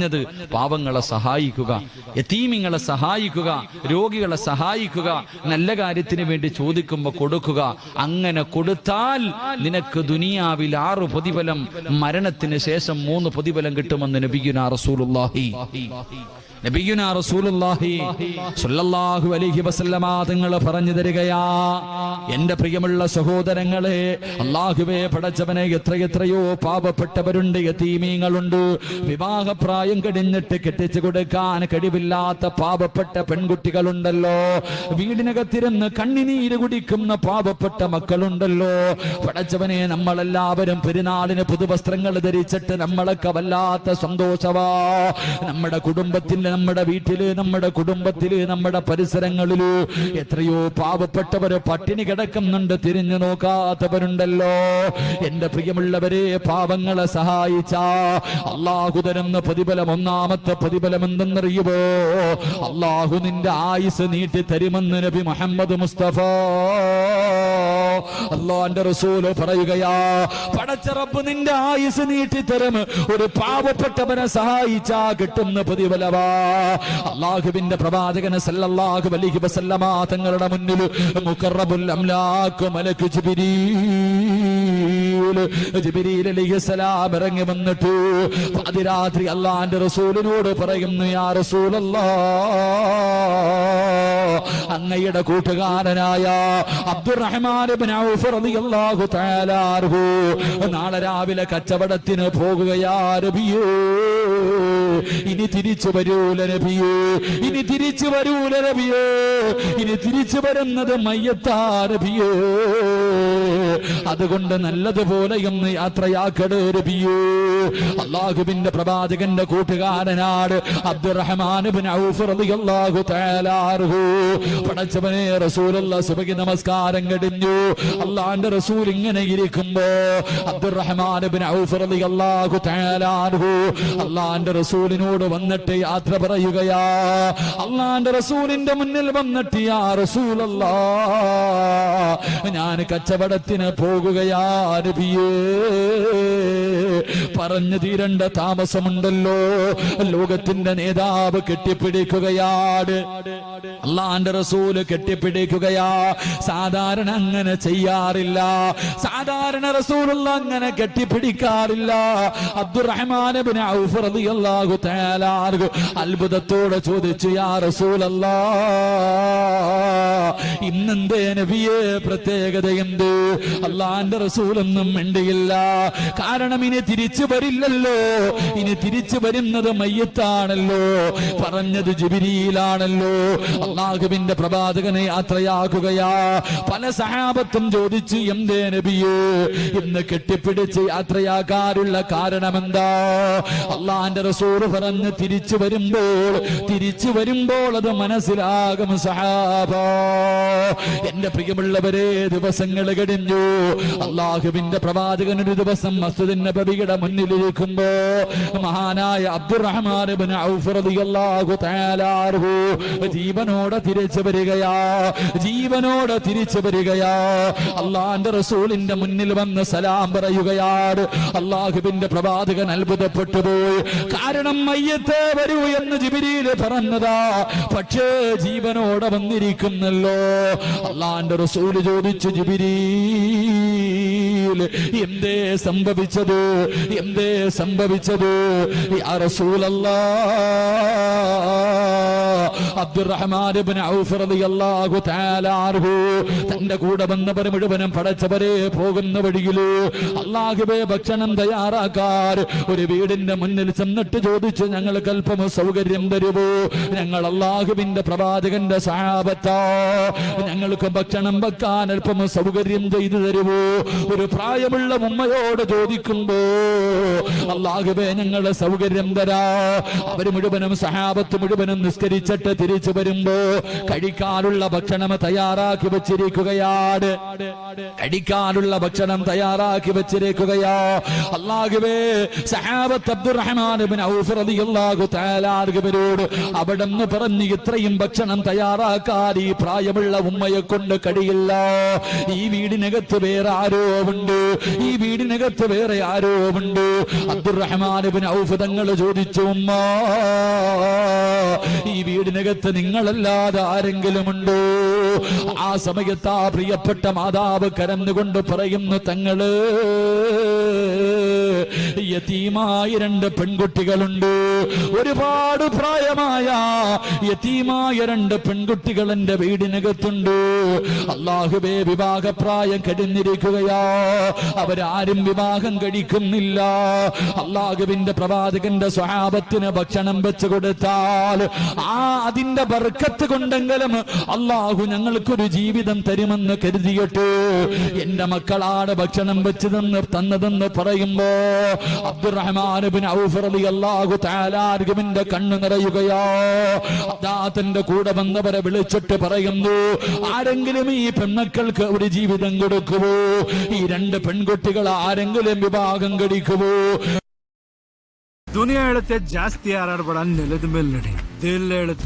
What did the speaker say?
പറഞ്ഞത് പാവങ്ങളെ സഹായിക്കുക യത്തീമിങ്ങളെ സഹായിക്കുക രോഗികളെ സഹായിക്കുക നല്ല കാര്യത്തിന് വേണ്ടി ചോദിക്കുമ്പോൾ കൊടുക്കുക. അങ്ങനെ കൊടുത്താൽ നിനക്ക് ദുനിയാവിൽ ആറ് പ്രതിഫലം മരണത്തിന് ശേഷം മൂന്ന് പ്രതിഫലം കിട്ടുമെന്ന് നബിഗുന റസൂലുള്ളാഹി. നബിയുന റസൂലുള്ളാഹി സ്വല്ലല്ലാഹു അലൈഹി വസല്ലമ തങ്ങൾ പറഞ്ഞു തരികയാ എന്റെ പ്രിയമുള്ള സഹോദരങ്ങളെ അള്ളാഹുവേ പടച്ചവനെ എത്രയെത്രയോ പാപപ്പെട്ടവരുണ്ട് യതീമീങ്ങളുണ്ട്. വിവാഹപ്രായം കഴിഞ്ഞിട്ട് കെട്ടിച്ചു കൊടുക്കാൻ കഴിവില്ലാത്ത പാപപ്പെട്ട പെൺകുട്ടികളുണ്ടല്ലോ. വീടിനകത്തിരുന്ന് കണ്ണിനീര് കുടിക്കുന്ന പാപപ്പെട്ട മക്കളുണ്ടല്ലോ. പടച്ചവനെ നമ്മളെല്ലാവരും പെരുന്നാളിന് പുതുവസ്ത്രങ്ങൾ ധരിച്ചിട്ട് നമ്മളൊക്കെ വല്ലാത്ത സന്തോഷവാ. നമ്മുടെ കുടുംബത്തിൽ നമ്മുടെ വീട്ടിൽ നമ്മുടെ കുടുംബത്തിൽ നമ്മുടെ പരിസരങ്ങളിൽ എത്രയോ പാവപ്പെട്ടവര് പട്ടിണി കിടക്കുന്നുണ്ട്. തിരിഞ്ഞു നോക്കാത്തവരുണ്ടല്ലോ. എന്റെ പ്രിയമുള്ളവരെ പാവങ്ങളെ സഹായിച്ച അള്ളാഹു തരുന്ന പ്രതിഫലം ഒന്നാമത്തെ പ്രതിഫലം എന്തെന്നറിയുമോ അള്ളാഹു നിന്റെ ആയുസ് നീട്ടി തരുമെന്ന് നബി മുഹമ്മദ് മുസ്തഫ അള്ളാന്റെ റസൂൽ പറയുകയാ പടച്ചറപ്പ് നിന്റെ ആയുസ് നീട്ടി തരും ഒരു പാവപ്പെട്ടവനെ സഹായിച്ചാ കിട്ടുന്ന പ്രതിഫലവാ. അള്ളാഹുവിന്റെ പ്രവാചകന് സല്ലല്ലാഹു അലൈഹി വസല്ലമ തങ്ങളുടെ മുന്നിൽ മുഖറബുൽ അംലാക്ക് മലക്ക് ജിബ്രീൽ ജിബ്രീൽ അലൈഹിസ്സലാം ഇറങ്ങി വന്നിട്ട്. അതിരാത്രി അള്ളാന്റെ റസൂലിനോട് പറയുന്നു യാ റസൂലല്ലാ അങ്ങയുടെ കൂട്ടുകാരനായ അബ്ദുറഹ്മാൻ നാളെ രാവിലെ കച്ചവടത്തിന് പോകുകയാ നബിയേ. ഇനി തിരിച്ചു വരൂല നബിയേ. ഇനി തിരിച്ചു വരൂല നബിയേ. ഇനി തിരിച്ചു വരുന്നത് മയ്യത്താ നബിയേ. അതുകൊണ്ട് നല്ലതുപോലെ ഒന്ന് യാത്രയാക്കടേ അള്ളാഹുബിന്റെ അള്ളാഹുവിന്റെ പ്രവാചകന്റെ കൂട്ടുകാരനാട് അബ്ദുറഹ്മാൻ പടച്ചവനെ റസൂലുള്ള സുബകി നമസ്കാരം കഴിഞ്ഞു അള്ളാന്റെ റസൂൽ ഇങ്ങനെ ഇരിക്കുമ്പോ അബ്ദുറഹ്മാൻ അൻഹു അള്ളാന്റെ റസൂലിനോട് വന്നിട്ട് യാത്ര പറയുകയാ അള്ളാന്റെ റസൂലിന്റെ മുന്നിൽ വന്നിട്ട് യാ റസൂലല്ലാ ഞാൻ കച്ചവടത്തിന് പോകുകയാ നബിയേ പറഞ്ഞു തീരണ്ട താമസമുണ്ടല്ലോ. ലോകത്തിന്റെ നേതാവ് കെട്ടിപ്പിടിക്കുകയാണ്. അള്ളാന്റെ റസൂൽ കെട്ടിപ്പിടിക്കുകയാ. സാധാരണ അങ്ങനെ ചെയ്യാറില്ല. സാധാരണ റസൂലുള്ള അങ്ങനെ കെട്ടിപ്പിടിക്കാറില്ല. അബ്ദുറഹ്മാൻ അത്ഭുതത്തോടെ ചോദിച്ചു യാ റസൂലല്ലാ ഇന്നെന്തേ നബിയെ പ്രത്യേകത എന്ത് അള്ളാന്റെ റസൂലൊന്നും മിണ്ടിയില്ല. കാരണം ഇനി തിരിച്ചു വരില്ലല്ലോ. ഇനി തിരിച്ചു വരുന്നത് മയ്യത്താണല്ലോ. പറഞ്ഞത് ജിബിരിയിലാണല്ലോ. അള്ളാഹുവിന്റെ പ്രവാചകനെ യാത്രയാക്കുകയാ. പല സഹാബത്തും ചോദിച്ചു എന്തേ നബിയേ? ഇന്ന് കെട്ടിപ്പിടിച്ച് യാത്രയാക്കാനുള്ള കാരണമെന്താ? അള്ളാന്റെ റസൂർ പറഞ്ഞ് തിരിച്ചു വരുമ്പോൾ തിരിച്ചു വരുമ്പോൾ അത് മനസ്സിലാകും സഹാബ. എന്റെ പ്രിയമുള്ളവരെ ദിവസങ്ങൾ കഴിഞ്ഞു. അള്ളാഹുവിന്റെ പ്രവാചകൻ ഒരു ദിവസം മസ്ജിദിൻ നബിയുടെ മുന്നിലിരിക്കുമ്പോ മഹാനായ അബ്ദുറഹ്മാൻ ജീവനോടെ തിരിച്ചു വരികയാ ജീവനോടെ തിരിച്ചു വരികയാ. അള്ളാന്റെ റസൂലിന്റെ മുന്നിൽ വന്ന് സലാം പറയുകയാണ്. അള്ളാഹുവിന്റെ പ്രവാചകൻ അത്ഭുതപ്പെട്ടു പോയി. കാരണം മയ്യത്തെ വരൂ എന്ന് ജിബിരിയിൽ പറഞ്ഞതാ. പക്ഷേ ജീവനോടെ വന്നിരിക്കുന്നല്ലോ. അള്ളാന്റെ റസൂൽ ചോദിച്ചു ജിബിരീൽ എന്തേ സംഭവിച്ചത്? എന്തേ സംഭവിച്ചത്? തന്റെ കൂടെ വന്നവർ മുഴുവനും പടച്ചവരെ പോകുന്ന വഴിയിൽ അള്ളാഹുബെ ഭക്ഷണം തയ്യാറാക്കാർ ഒരു വീടിന്റെ മുന്നിൽ ചെന്നിട്ട് ചോദിച്ചു ഞങ്ങൾക്ക് അല്പം സൗകര്യം തരുമോ ഞങ്ങൾ അള്ളാഹുവിന്റെ പ്രവാചകന്റെ സഹാബത്താ. ഞങ്ങൾക്ക് ഭക്ഷണം വെക്കാൻ അല്പം സൗകര്യം ചെയ്തു തരുമോ ഒരു പ്രായമുള്ള ഉമ്മയോട് ചോദിക്കുമ്പോ അള്ളാഹുബേ ഞങ്ങളെ സൗകര്യം തരാ. അവർ മുഴുവനും സഹാബത്ത് മുഴുവനും നിസ്കരിച്ചിട്ട് തിരിച്ചു വരുമ്പോ കഴിക്കാനുള്ള ഭക്ഷണം തയ്യാറാക്കി വെച്ചിരിക്കുകയാണ്. കഴിക്കാനുള്ള ഭക്ഷണം തയ്യാറാക്കി വെച്ചിരിക്കുകയാ. അള്ളാഹുബേ സഹാബത്ത് അബ്ദുറഹ്മാൻ അവിടെ നിന്ന് പറഞ്ഞു ഇത്രയും ഭക്ഷണം തയ്യാറാക്കാൻ ഈ പ്രായമുള്ള ഉമ്മയെ കൊണ്ട് കഴിയില്ല ഈ വീടിനകത്ത് വേറെ ആരോ ഉണ്ട്. ഈ വീടിനകത്ത് വേറെ ആരോ ഉണ്ട്. അബ്ദുറഹ്മാൻ ഔഷധങ്ങൾ ചോദിച്ചു ഉമ്മ ഈ വീടിനകത്ത് നിങ്ങളല്ലാതെ ആരെങ്കിലും ഉണ്ടോ? ആ സമയത്ത് ആ പ്രിയപ്പെട്ട മാതാവ് കരന്നുകൊണ്ട് പറയുന്നു തങ്ങൾ യതീമായ രണ്ട് പെൺകുട്ടികളുണ്ട്. ഒരുപാട് പ്രായമായ യതീമായ രണ്ട് പെൺകുട്ടികൾ എന്റെ വീടിനകത്തുണ്ട്. അള്ളാഹുബേ വിവാഹപ്രായം കഴിഞ്ഞിരിക്കുകയാ അവരാരും വിവാഹം കഴിക്കുന്നില്ല. അള്ളാഹുവിന്റെ പ്രവാചകന്റെ സ്വഭാവത്തിന് ഭക്ഷണം വെച്ചു കൊടുത്താൽ ആ അതിന്റെ ബർക്കത്ത് കൊണ്ടെങ്കിലും അള്ളാഹു ഞങ്ങൾക്കൊരു ജീവിതം തരുമെന്ന് കരുതിയിട്ട് എന്റെ മക്കളാണ് ഭക്ഷണം വെച്ച് തന്ന് തന്നതെന്ന് പറയുമ്പോ അബ്ദുറഹ്മാൻ ബിൻ ഔഫ് റളിയല്ലാഹു തആല അൻഹുവിന്റെ കണ്ണു നിറയുകയോ അദ്ദേഹത്തിന്റെ കൂടെ വന്നവരെ വിളിച്ചിട്ട് പറയുന്നു ആരെങ്കിലും ഈ പെൺമക്കൾക്ക് ഒരു ജീവിതം കൊടുക്കുവോ ഈ രണ്ട് പെൺകുട്ടികൾ ആരെങ്കിലും വിവാഹം കഴിക്കുവോ ದುನಿಯಾ ಹೇಳುತ್ತೆ ಜಾಸ್ತಿ ಹಾರಾಡ್ಬೇಡ ನೆಲದ ಮೇಲೆ ನಡಿ ದಿಲ್ ಹೇಳುತ್ತೆ